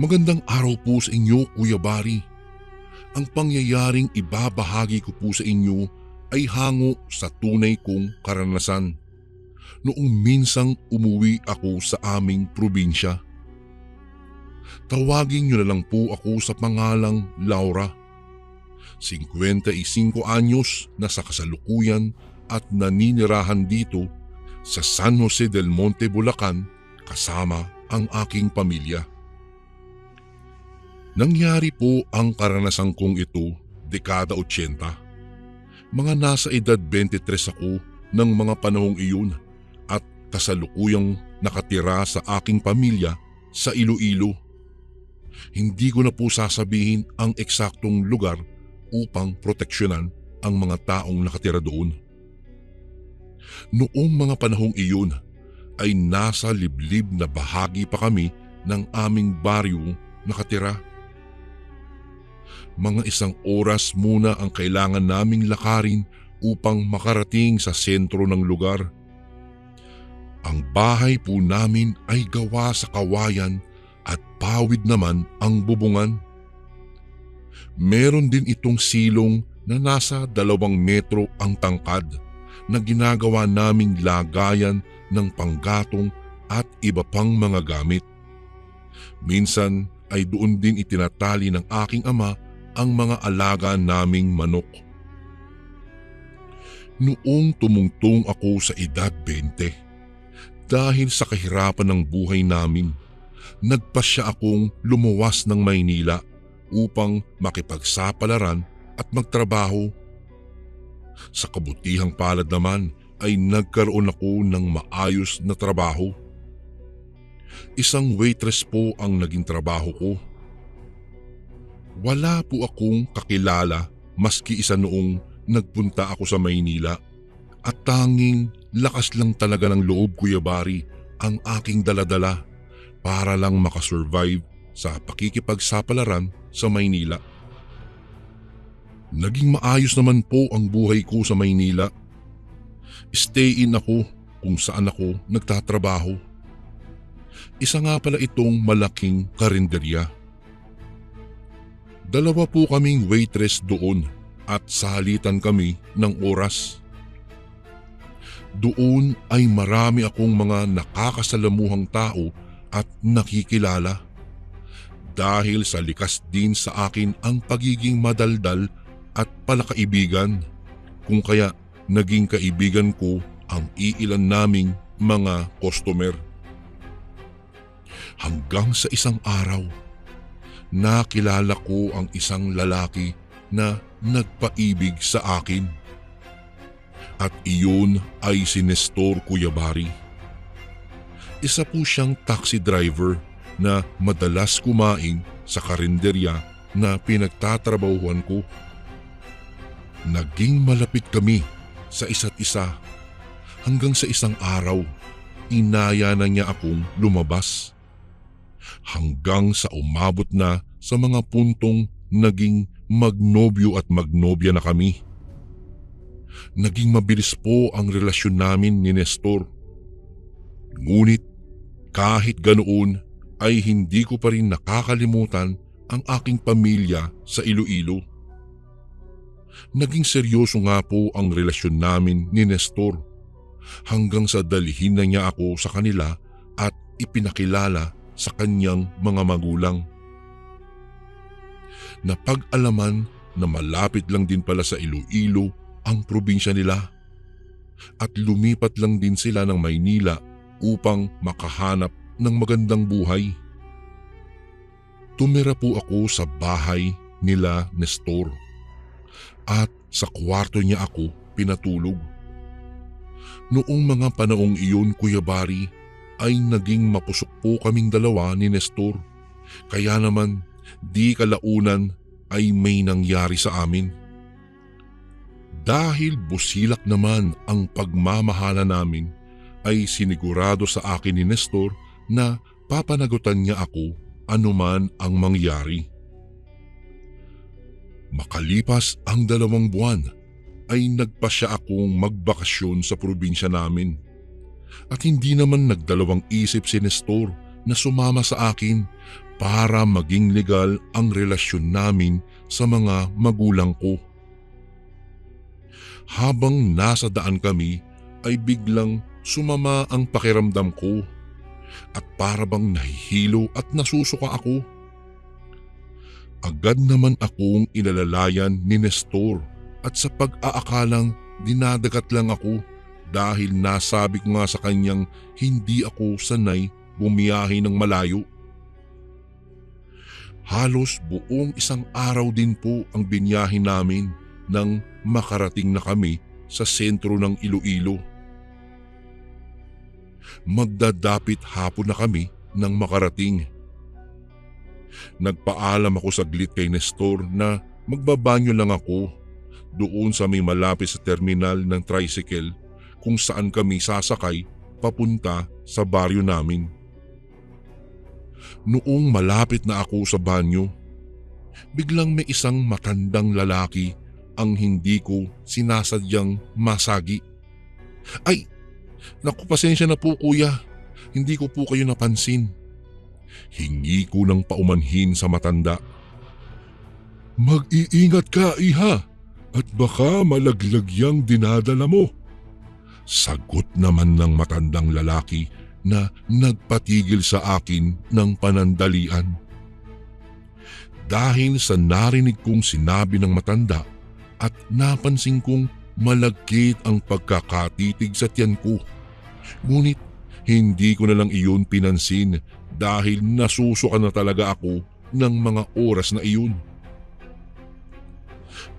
Magandang araw po sa inyo, Kuya Bari. Ang pangyayaring ibabahagi ko po sa inyo ay hango sa tunay kong karanasan. Noong minsang umuwi ako sa aming probinsya. Tawagin niyo na lang po ako sa pangalang Laura. 55 anyos na sa kasalukuyan at naninirahan dito sa San Jose del Monte, Bulacan kasama ang aking pamilya. Nangyari po ang karanasan kong ito dekada 80. Mga nasa edad 23 ako ng mga panahong iyon at kasalukuyang nakatira sa aking pamilya sa Iloilo. Hindi ko na po sasabihin ang eksaktong lugar upang proteksyonan ang mga taong nakatira doon. Noong mga panahong iyon ay nasa liblib na bahagi pa kami ng aming baryo nakatira mga isang oras muna ang kailangan naming lakarin upang makarating sa sentro ng lugar. Ang bahay po namin ay gawa sa kawayan at pawid naman ang bubungan. Meron din itong silong na nasa dalawang metro ang tangkad na ginagawa naming lagayan ng panggatong at iba pang mga gamit. Minsan ay doon din itinatali ng aking ama ang mga alaga naming manok. Noong tumungtong ako sa edad 20, dahil sa kahirapan ng buhay namin, nagpasya akong lumuwas ng Maynila upang makipagsapalaran at magtrabaho. Sa kabutihang palad naman ay nagkaroon ako ng maayos na trabaho. Isang waitress po ang naging trabaho ko wala po akong kakilala maski isa noong nagpunta ako sa Maynila at tanging lakas lang talaga ng loob Kuya Bari ang aking daladala para lang makasurvive sa pakikipagsapalaran sa Maynila. Naging maayos naman po ang buhay ko sa Maynila. Stay in ako kung saan ako nagtatrabaho. Isa nga pala itong malaking karinderya. Dalawa po kaming waitress doon at salitan kami ng oras. Doon ay marami akong mga nakakasalamuhang tao at nakikilala. Dahil sa likas din sa akin ang pagiging madaldal at palakaibigan. Kung kaya naging kaibigan ko ang iilan naming mga customer. Hanggang sa isang araw nakilala ko ang isang lalaki na nagpaibig sa akin. At iyon ay si Nestor Cuyabari. Isa po siyang taxi driver na madalas kumain sa karinderya na pinagtatrabahuan ko. Naging malapit kami sa isa't isa hanggang sa isang araw inaya na niya akong lumabas hanggang sa umabot na sa mga puntong naging magnobyo at magnobya na kami. Naging mabilis po ang relasyon namin ni Nestor. Ngunit kahit ganoon ay hindi ko pa rin nakakalimutan ang aking pamilya sa Iloilo. Naging seryoso nga po ang relasyon namin ni Nestor hanggang sa dalhin na niya ako sa kanila at ipinakilala sa kanyang mga magulang. Napag-alaman na malapit lang din pala sa Iloilo ang probinsya nila at lumipat lang din sila ng Maynila upang makahanap ng magandang buhay. Tumira po ako sa bahay nila Nestor at sa kwarto niya ako pinatulog. Noong mga panaong iyon, Kuya Bari, ay naging mapusok po kaming dalawa ni Nestor. Kaya naman, di kalaunan ay may nangyari sa amin. Dahil busilak naman ang pagmamahala namin, ay sinigurado sa akin ni Nestor na papanagutan niya ako anuman ang mangyari. Makalipas ang dalawang buwan ay nagpa siya akong magbakasyon sa probinsya namin. At hindi naman nagdalawang isip si Nestor na sumama sa akin para maging legal ang relasyon namin sa mga magulang ko. Habang nasa daan kami ay biglang sumama ang pakiramdam ko at parabang nahihilo at nasusuka ako. Agad naman akong inalalayan ni Nestor at sa pag-aakalang dinadagat lang ako dahil nasabi ko nga sa kanyang hindi ako sanay bumiyahe ng malayo. Halos buong isang araw din po ang binyahe namin nang makarating na kami sa sentro ng Iloilo. Magdadapit hapon na kami nang makarating. Nagpaalam ako saglit kay Nestor na magbabanyo lang ako doon sa may malapit sa terminal ng tricycle kung saan kami sasakay papunta sa baryo namin. Noong malapit na ako sa banyo, biglang may isang matandang lalaki ang hindi ko sinasadyang masagi. Ay, naku pasensya na po kuya, hindi ko po kayo napansin. Hingi ko ng paumanhin sa matanda. Mag-iingat ka iha at baka malaglag yang dinadala mo. Sagot naman ng matandang lalaki na nagpatigil sa akin ng panandalian. Dahil sa narinig kong sinabi ng matanda at napansin kong malagkit ang pagkakatitig sa tiyan ko. Ngunit hindi ko na lang iyon pinansin dahil nasusuka na talaga ako ng mga oras na iyon.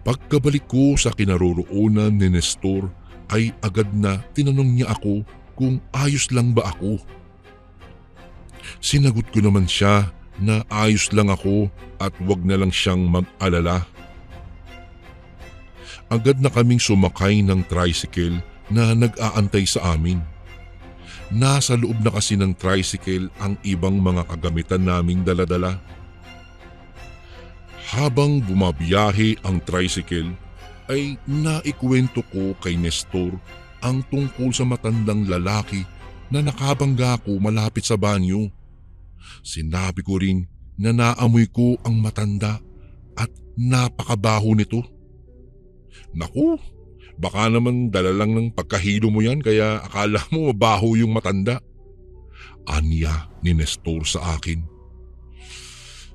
Pagkabalik ko sa kinaroroonan ni Nestor ay agad na tinanong niya ako kung ayos lang ba ako. Sinagot ko naman siya na ayos lang ako at wag na lang siyang mag-alala. Agad na kaming sumakay ng tricycle na nag-aantay sa amin. Nasa loob na kasi ng tricycle ang ibang mga kagamitan naming daladala. Habang bumabiyahe ang tricycle ay naikwento ko kay Nestor ang tungkol sa matandang lalaki na nakabangga ko malapit sa banyo. Sinabi ko rin na naamoy ko ang matanda at napakabaho nito. Naku, baka naman dala lang ng pagkahilo mo yan kaya akala mo mabaho yung matanda. Anya ni Nestor sa akin.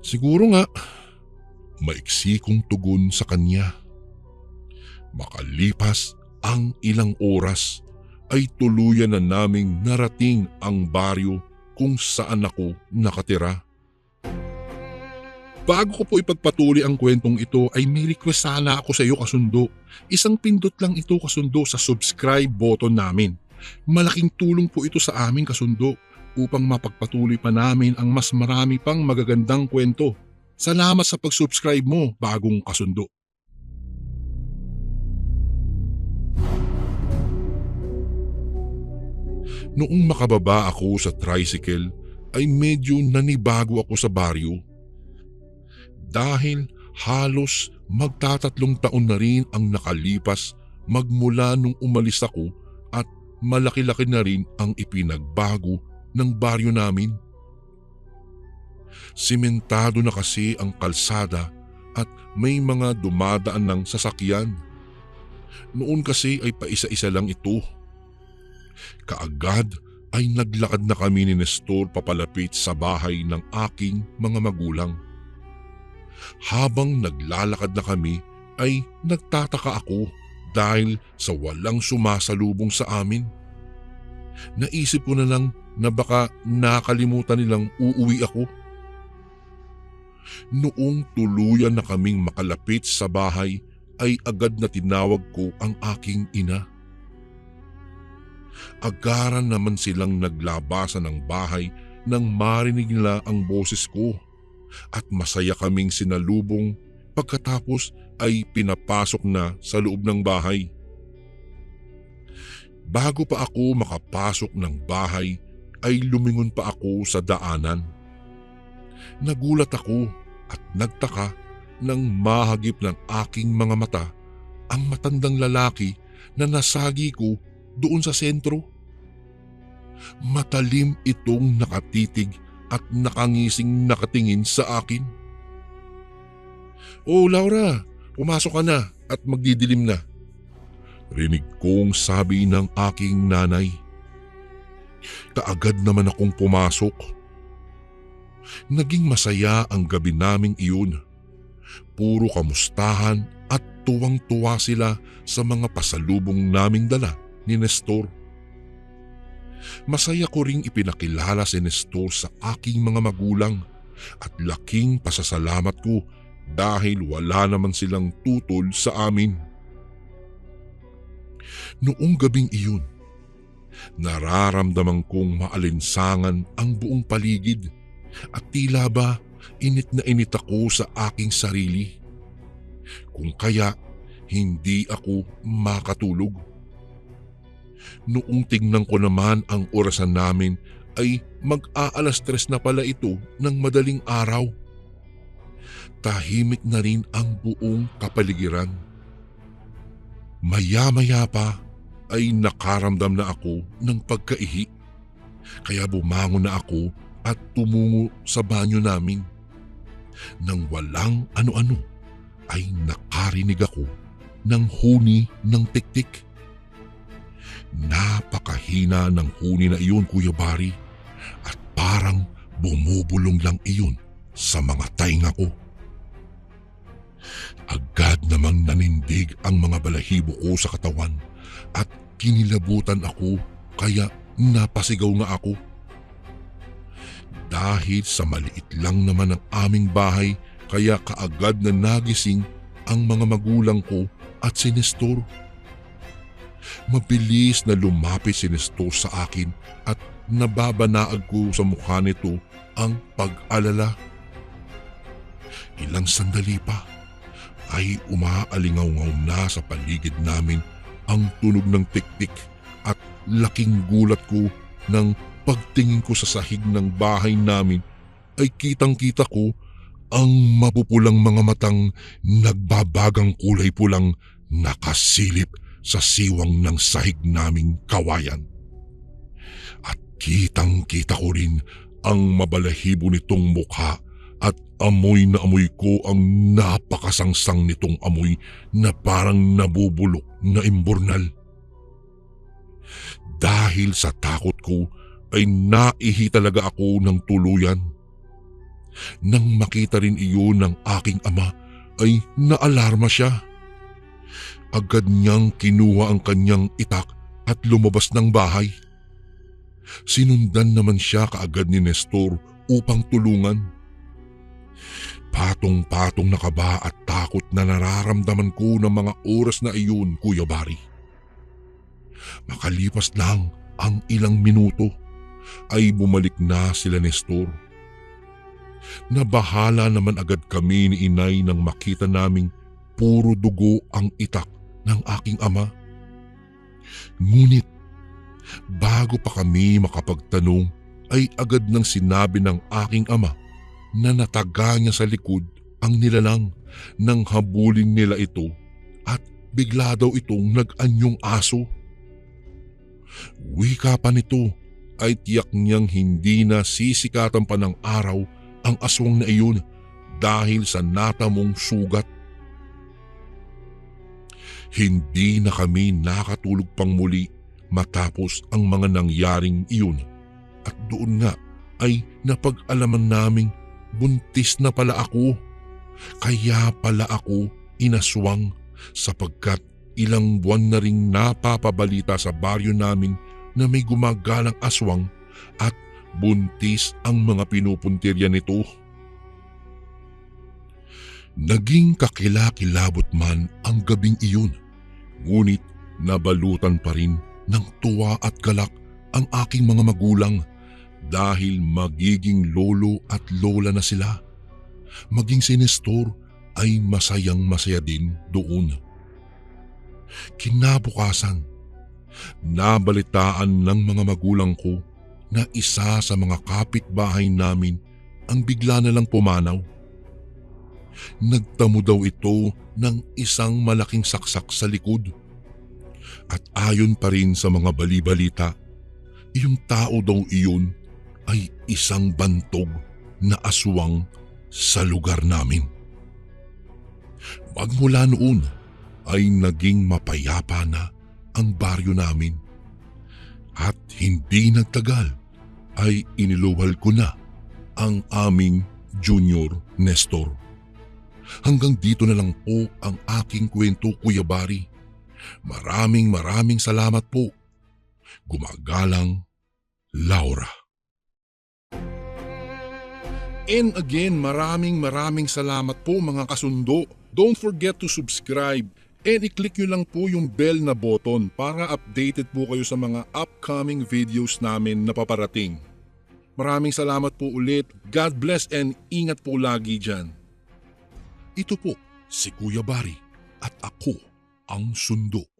Siguro nga, maiksi kong tugon sa kanya. Makalipas ang ilang oras ay tuluyan na naming narating ang baryo kung saan ako nakatira. Bago ko po ipagpatuloy ang kwentong ito ay may request sana ako sa iyo kasundo. Isang pindot lang ito kasundo sa subscribe button namin. Malaking tulong po ito sa amin kasundo upang mapagpatuloy pa namin ang mas marami pang magagandang kwento Salamat sa pag-subscribe mo, bagong kasundo. Noong makababa ako sa tricycle ay medyo nanibago ako sa baryo. Dahil halos magtatatlong taon na rin ang nakalipas magmula nung umalis ako at malaki-laki na rin ang ipinagbago ng baryo namin. Simentado na kasi ang kalsada at may mga dumadaan ng sasakyan. Noon kasi ay paisa-isa lang ito. Kaagad ay naglakad na kami ni Nestor papalapit sa bahay ng aking mga magulang. Habang naglalakad na kami ay nagtataka ako dahil sa walang sumasalubong sa amin. Naisip ko na lang na baka nakalimutan nilang uuwi ako. Noong tuluyan na kaming makalapit sa bahay ay agad na tinawag ko ang aking ina. Agaran naman silang naglabasan ng bahay nang marinig nila ang boses ko at masaya kaming sinalubong pagkatapos ay pinapasok na sa loob ng bahay. Bago pa ako makapasok ng bahay ay lumingon pa ako sa daanan. Nagulat ako at nagtaka nang mahagip ng aking mga mata ang matandang lalaki na nasagi ko doon sa sentro. Matalim itong nakatitig at nakangising nakatingin sa akin. Oh Laura, pumasok ka na at magdidilim na. Rinig kong sabi ng aking nanay. Kaagad naman akong pumasok. Naging masaya ang gabi naming iyon. Puro kamustahan at tuwang-tuwa sila sa mga pasalubong naming dala ni Nestor. Masaya ko ring ipinakilala si Nestor sa aking mga magulang at laking pasasalamat ko dahil wala naman silang tutol sa amin. Noong gabing iyon, nararamdaman kong maalinsangan ang buong paligid at tila ba init na init ako sa aking sarili. Kung kaya hindi ako makatulog. Noong tingnan ko naman ang orasan namin ay mag-aalas tres na pala ito ng madaling araw. Tahimik na rin ang buong kapaligiran. Maya-maya pa ay nakaramdam na ako ng pagkaihi. Kaya bumangon na ako at tumungo sa banyo namin. Nang walang ano-ano ay nakarinig ako ng huni ng tiktik. Napakahina ng huni na iyon, Kuya Bari, at parang bumubulong lang iyon sa mga tainga ko. Agad namang nanindig ang mga balahibo ko sa katawan at kinilabutan ako kaya napasigaw nga ako. Dahil sa maliit lang naman ang aming bahay kaya kaagad na nagising ang mga magulang ko at si Nestor. Mabilis na lumapit si Nestor sa akin at nababanaag ko sa mukha nito ang pag-alala. Ilang sandali pa ay umaalingaw-ngaw na sa paligid namin ang tunog ng tiktik at laking gulat ko nang pagtingin ko sa sahig ng bahay namin ay kitang-kita ko ang mapupulang mga matang nagbabagang kulay pulang nakasilip sa siwang ng sahig naming kawayan. At kitang-kita ko rin ang mabalahibo nitong mukha at amoy na amoy ko ang napakasangsang nitong amoy na parang nabubulok na imbornal. Dahil sa takot ko ay naihi talaga ako ng tuluyan. Nang makita rin iyon ng aking ama ay naalarma siya. Agad niyang kinuha ang kanyang itak at lumabas ng bahay. Sinundan naman siya kaagad ni Nestor upang tulungan. Patong-patong na kaba at takot na nararamdaman ko ng mga oras na iyon, Kuya Bari. Makalipas lang ang ilang minuto ay bumalik na sila Nestor. Nabahala naman agad kami ni inay nang makita naming puro dugo ang itak ng aking ama. Ngunit bago pa kami makapagtanong ay agad nang sinabi ng aking ama na nataga niya sa likod ang nilalang nang habulin nila ito at bigla daw itong nag-anyong aso. Wika pa nito ay tiyak niyang hindi na sisikatan pa ng araw ang aswang na iyon dahil sa natamong sugat. Hindi na kami nakatulog pang muli matapos ang mga nangyaring iyon at doon nga ay napag-alaman naming buntis na pala ako. Kaya pala ako inaswang sapagkat ilang buwan na ring napapabalita sa baryo namin na may gumagalang aswang at buntis ang mga pinupuntirya nito. Naging kakilakilabot man ang gabing iyon, ngunit nabalutan pa rin ng tuwa at galak ang aking mga magulang dahil magiging lolo at lola na sila. Maging si Nestor ay masayang masaya din doon. Kinabukasan, nabalitaan ng mga magulang ko na isa sa mga kapitbahay namin ang bigla na lang pumanaw. Nagtamo daw ito ng isang malaking saksak sa likod. At ayon pa rin sa mga balibalita, yung tao daw iyon ay isang bantog na aswang sa lugar namin. Magmula noon ay naging mapayapa na ang baryo namin. At hindi nagtagal ay iniluwal ko na ang aming junior Nestor. Hanggang dito na lang po ang aking kwento Kuya Bari. Maraming maraming salamat po. Gumagalang Laura. And again, maraming maraming salamat po mga kasundo. Don't forget to subscribe and i-click nyo lang po yung bell na button para updated po kayo sa mga upcoming videos namin na paparating. Maraming salamat po ulit. God bless and ingat po lagi dyan. Ito po si Kuya Bari at ako ang sundo.